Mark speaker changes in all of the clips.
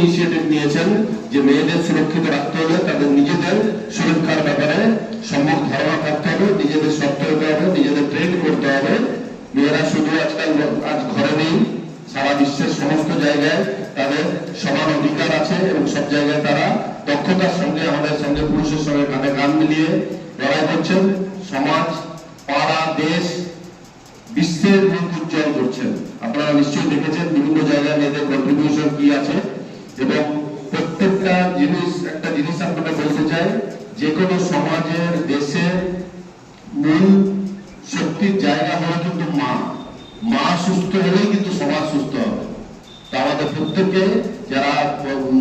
Speaker 1: Initiative নিয়েছেন যে মেয়েদের সুরক্ষিত রাখতে হলে তাদের নিজেদের সুরক্ষার ব্যাপারে সম্যক ধারণা থাকতে হবে, নিজেদের শক্ত হতে হবে, নিজেদের ট্রেন করতে হবে। মেয়েরা শুধু আজকাল আজ ঘরে নেই, সারা বিশ্বের সমস্ত জায়গায় তাদের সমান অধিকার আছে এবং সব জায়গায় তারা দক্ষতার সঙ্গে, আমাদের সঙ্গে, পুরুষের সঙ্গে কাঁধে কাঁধ মিলিয়ে লড়াই করছেন। সমাজ, পাড়া, দেশ, বিশ্বের মুখ উজ্জ্বল করছেন। আপনারা নিশ্চয়ই দেখেছেন বিভিন্ন জায়গায় মেয়েদের কন্ট্রিবিউশন কি আছে। এবং প্রত্যেকটা জিনিস, একটা জিনিস আপনাকে বলতে চাই, যে কোনো সমাজের, দেশের মূল শক্তির জায়গা হলো কিন্তু মা। মা সুস্থ হলেই কিন্তু সমাজ সুস্থ হবে। তা আমাদের প্রত্যেকে যারা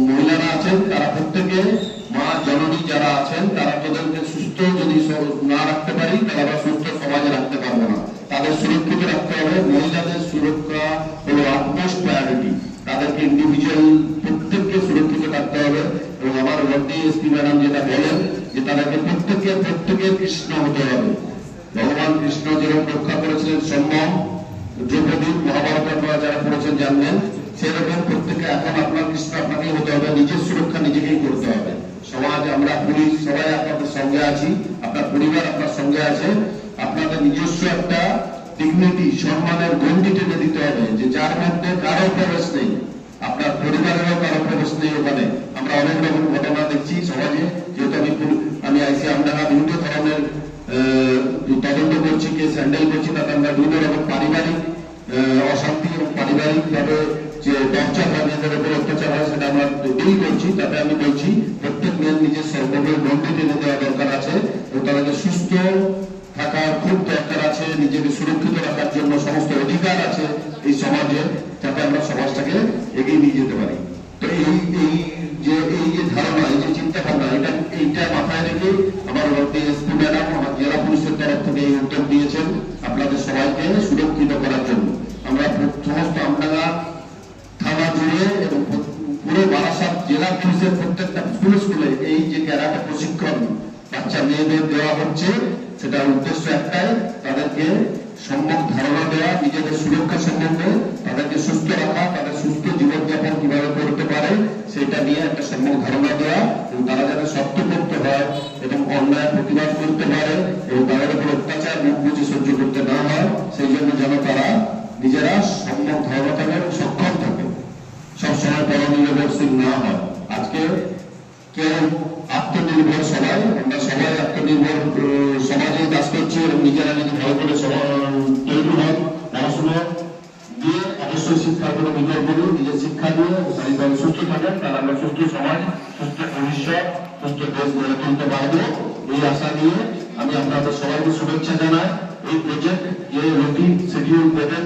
Speaker 1: মহিলারা আছেন, তারা প্রত্যেকে মা জননী যারা আছেন, তারা তাদেরকে সুস্থ যদি না রাখতে পারি, তাহলে আমরা সুস্থ সমাজে রাখতে পারব না। তাদের সুরক্ষিত রাখতে হবে। মহিলাদের সুরক্ষা হলো আটমোস্ট প্রায়োরিটি তাদেরকে ইন্ডিভিজুয়াল প্রত্যেককে সুরক্ষিত রাখতে হবে এবং আমার ওয়ার্ডি এসপি ম্যাডাম যেটা বলেন যে তাদেরকে প্রত্যেকে প্রত্যেকে কৃষ্ণ হতে হবে। ভগবান কৃষ্ণ যেরকম রক্ষা করেছিলেন সম্মান দ্রৌপদী মহাভারত আপনারা যারা পড়েছেন জানবেন, সেরকম প্রত্যেকে এখন আপনার কৃষ্ণ আপনাকেই হতে হবে, নিজের সুরক্ষা নিজেকেই করতে হবে। সমাজ, আমরা পুলিশ, সবাই আপনাদের সঙ্গে আছি, আপনার পরিবার আপনার সঙ্গে আছে, আপনাদের নিজস্ব একটা ডিগনিটি সম্মানের গন্ডি টেনে দিতে হবে, যে যার মধ্যে কারও প্রবেশ নেই, আপনার পরিবারেরও কারও প্রবেশ নেই ওখানে। আমরা অনেক রকম ঘটনা দেখছি সমাজে যেহেতু আমি পুল- আমি আইসি আমরা বিভিন্ন ধরনের আহ, তদন্ত করছি কেস হ্যান্ডেল করছি তাতে আমরা বিভিন্ন রকম পারিবারিক আহ, অশান্তি এবং পারিবারিক ভাবে যে টর্চার বা উপর অত্যাচার হয় সেটা আমরা ডিল করছি, তাতে আমি বলছি প্রত্যেক মেয়ের নিজের সর্ববের বন্ধু টেনে দেওয়া দরকার আছে এবং তাদেরকে সুস্থ থাকার খুব দরকার আছে, নিজেকে সুরক্ষিত রাখার জন্য সমস্ত অধিকার আছে এই সমাজে যাতে আমরা সমাজটাকে এগিয়ে নিয়ে যেতে পারি। তো এই এই যে এই যে ধারণা, এই যে চিন্তা ভাবনা এটা, এইটা মাথায় রেখে আমার এসপি ম্যাডাম, আমার জেলা পুলিশের তরফ থেকে এই উদ্যোগ দিয়েছেন আপনাদের সবাইকে সুরক্ষিত করার সমস্ত আমডাঙ্গা থানা জুড়ে এবং পুরো বারাসাত জেলা পুলিশের প্রত্যেকটা স্কুলে স্কুলে এই যে ক্যারাটে প্রশিক্ষণ বাচ্চা মেয়েদের দেওয়া হচ্ছে, সেটার উদ্দেশ্য একটাই, তাদেরকে সম্যক ধারণা দেওয়া নিজেদের সুরক্ষা সম্বন্ধে তাদেরকে সুস্থ রাখা, তাদের সুস্থ জীবনযাপন কীভাবে করতে পারে, সেটা নিয়ে একটা সম্যক ধারণা দেওয়া এবং তারা যাতে করতে হয় এবং অন্যায় প্রতিবাদ করতে পারে, এবং তাদের উপর অত্যাচার মুখ বুঝে সহ্য করতে না হয়, সেই জন্য যেন তারা নিজেরা সম্যক ধারণা থাকে সক্ষম থাকে। সবসময় পরনির্ভরশীল না হয়। আজকে কেউ আত্মনির্ভর সবাই, আমরা সবাই আত্মনির্ভর সমাজে কাজ করছি এবং নিজেরা যদি ভালো করে তৈরি হন পড়াশুনো দিয়ে অবশ্যই শিক্ষার কোনো বিকল্প নেই। নিজের শিক্ষা দিয়ে শারীরিকভাবে সুস্থ থাকেন, তাহলে আমরা সুস্থ সমাজ, সুস্থ ভবিষ্যৎ, সুস্থ দেশ গড়ে তুলতে পারব। এই আশা নিয়ে আমি আপনাদের সবাইকে শুভেচ্ছা জানাই। এই প্রজেক্ট যে রুটিন শিডিউল দেবেন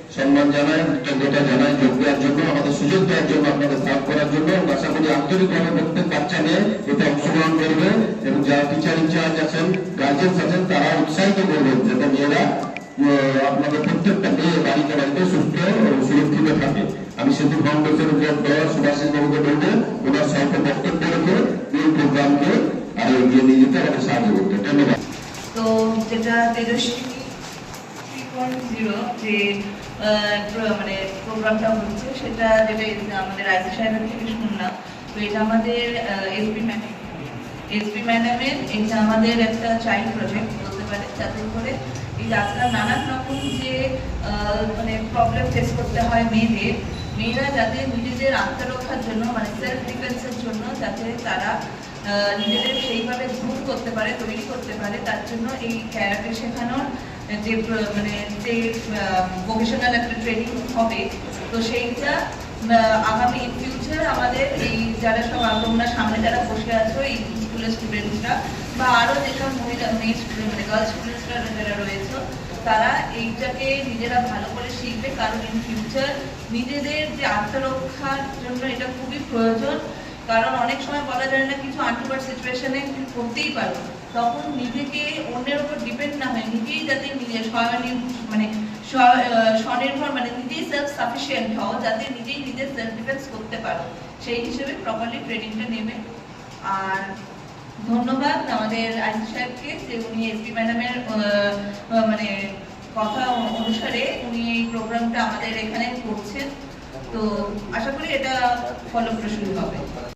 Speaker 1: সম্মান জানাই কৃতজ্ঞতা জানাই, যোগ দেওয়ার জন্য, আমাদের সুযোগ দেওয়ার জন্য, আপনাদের সার্ভ করার জন্য আশা করি আন্তরিকভাবে প্রত্যেক বাচ্চা মেয়ে এতে অংশগ্রহণ করবে, এবং যারা টিচার ইনচার্জ আছেন গার্জেন্স আছেন তারা উৎসাহিত করবেন, যাতে মেয়েরা আপনাদের প্রত্যেকটা মেয়ে বাড়িতে বাড়িতে সুস্থ এবং সুরক্ষিত থাকে। আমি সেতু ফাউন্ডেশনের যে ডলার সুভাষিস বাবুকে বলব, ওনার স্বল্প বক্তব্য রেখে এই প্রোগ্রামকে আরও এগিয়ে নিয়ে যেতে আমাদের সাহায্য করতে। ধন্যবাদ।
Speaker 2: তো যেটা তেজস্বী পয়েন্ট মানে প্রোগ্রামটা হচ্ছে, সেটা যেটা আমাদের রাজা সাহেবের থেকে শুনলাম। তো এটা আমাদের এসপি ম্যাডাম এসপি ম্যাডামের এটা আমাদের একটা চাইল্ড প্রজেক্ট বলতে পারে যাতে করে এই আজকাল নানান রকম যে মানে প্রবলেম ফেস করতে হয় মেয়েদের, মেয়েরা যাতে নিজেদের আত্মরক্ষার জন্য মানে সেলফ ডিফেন্সের জন্য যাতে তারা নিজেদের সেইভাবে গ্রুপ করতে পারে, তৈরি করতে পারে, তার জন্য এই ক্যারাটে শেখানোর যে মানে যে ভোকেশনাল একটা ট্রেনিং হবে, তো সেইটা আগামী ইন ফিউচার আমাদের এই যারা সব তোমরা সামনে যারা বসে আছো, এই স্কুলের স্টুডেন্টসরা বা আরও যেসব মহিলা মেয়ে স্টুডেন্ট মানে গার্লস স্টুডেন্টসরা যারা রয়েছে, তারা এইটাকে নিজেরা ভালো করে শিখবে। কারণ ইন ফিউচার নিজেদের যে আত্মরক্ষার জন্য এটা খুবই প্রয়োজন। কারণ অনেক সময় বলা যায় না, কিছু আনটুবার সিচুয়েশনে করতেই পারো তখন নিজেকে অন্যের উপর ডিপেন্ড না হয় নিজেই যাতে নিজে মানে স্বনির্ভর মানে নিজেই সেলফ সাফিসিয়েন্ট হও, যাতে নিজেই নিজের সেলফ ডিফেন্স করতে পারো। সেই হিসেবে প্রপারলি ট্রেনিংটা নেবে। আর ধন্যবাদ আমাদের আইসি সাহেবকে যে উনি এসপি ম্যাডামের মানে কথা অনুসারে উনি এই প্রোগ্রামটা আমাদের এখানে করছেন। তো আশা করি এটা ফলপ্রসূ হবে।